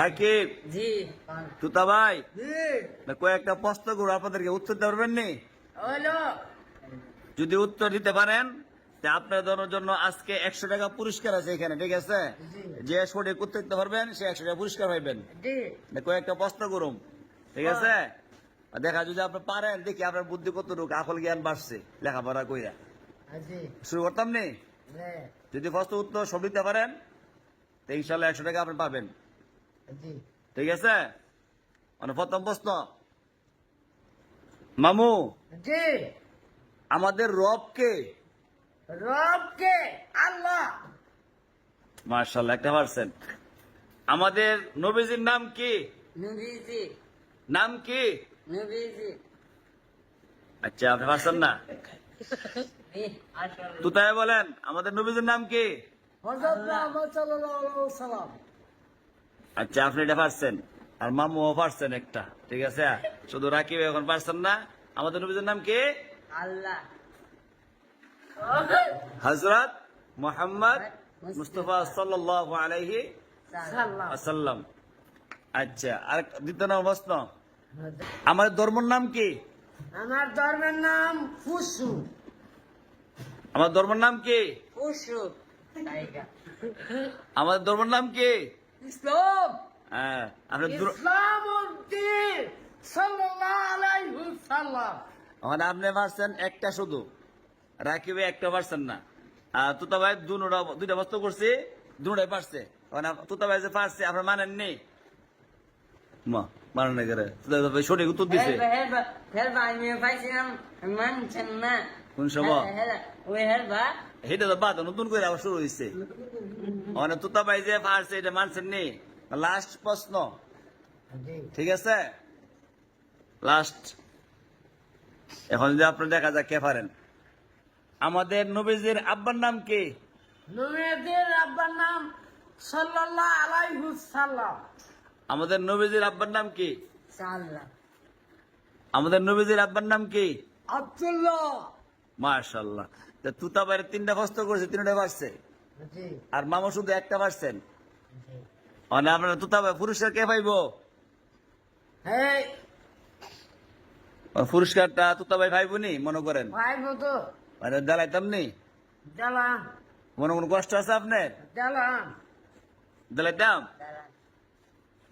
রাকিব। জি ভাই কয়েকটা প্রশ্ন করব আপনাদেরকে উত্তর দিতে পারবেন নি? যদি উত্তর দিতে পারেন জন্য আজকে একশো টাকা পুরস্কার আছে এখানে ঠিক আছে? যে সঠিক উত্তর দিতে পারবেন সে একশো টাকা পুরস্কার পাইবেন। কয়েকটা প্রশ্ন করুম ঠিক আছে? দেখা যদি আপনি পারেন দেখি আপনার বুদ্ধি কতটুকু আকল জ্ঞান বাড়ছে লেখাপড়া কইরা। শুরু করতাম নি? যদি প্রশ্ন উত্তর সব দিতে পারেন তো ইনশাল্লাহ একশো টাকা আপনি পাবেন। ঠিক আছে? মানে প্রথম প্রশ্ন। মামু জি। আমাদের রবকে রবকে আল্লাহ। মার্শাল্লাহ একটা পারছেন। আমাদের নবীজির নাম কি? নবীজি। নাম কি? নবীজি। আচ্ছা আপনি পারছেন না? তু তাই বলেন আমাদের নবীজির নাম কি? আচ্ছা আপনি এটা পারছেন? আর মামুও পারছেন একটা ঠিক আছে? শুধু রাকিব এখন পারছেন না আমাদের নবীজির নাম কি? আল্লাহ। হজরত মোহাম্মদ মুস্তফা সাল্লাহ আলাইহি আসাল্লাম আচ্ছা আর দ্বিতীয় নম্বর প্রশ্ন। আমাদের ধর্মের নাম কি? আমার ধর্মের নাম ফুসু আমার ধর্মের নাম কি? ফুসু আমাদের ধর্মের নাম কি? ইসলাম। হ্যাঁ মানে আপনি পারছেন একটা শুধু। রাকিবে একটা পারছেন না। আর তুতা ভাই দুটা দুইটা বস্তু করছি দুটাই পারছে। তুতা ভাই যে পারছে আপনার মানেননি। মা মানেন না ভাই সঠিক উত্তর দিছে। কোন এটা তো বাদ নতুন করে আবার শুরু হয়েছে মানে তুতা ভাই যে পারছে এটা মানছেন নি? লাস্ট প্রশ্ন। ঠিক আছে? লাস্ট এখন যদি আপনি দেখা যাক কে পারেন। আমাদের নবীজির আব্বার নাম কি? নবীদের আব্বার নাম সাল্লাল্লাহু আলাইহি সাল্লাম আমাদের নবীজির আব্বার নাম কি? আমাদের নবীজির আব্বার নাম কি? আব্দুল্লাহ। মার্শাল্লাহ তা তুতা বাইরে তিনটা কষ্ট করছে তিনটা পারছে আর মামা শুধু একটা পারছেন মানে আপনারা তুতা পুরস্কার কে পাইব? পুরস্কারটা তুতা ভাই পাইব নি মনে করেন? মানে দেলাইতাম নি? মনে কোনো কষ্ট আছে আপনার? দেলাইতাম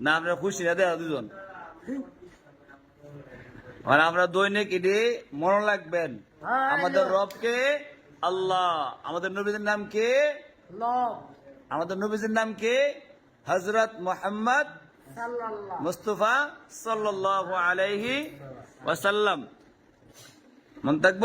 না খুশি না দেওয়া দুজন। মানে আমরা দৈনিক এটি মনে রাখবেন হ্যাঁ, আমাদের। রবকে আল্লাহ আমাদের নবীদের নাম কে? আমাদের নবীজির নাম কে? হজরত মোহাম্মদ মুস্তফা সাল্লাল্লাহু আলাইহি ওয়াসাল্লাম। মন থাকব।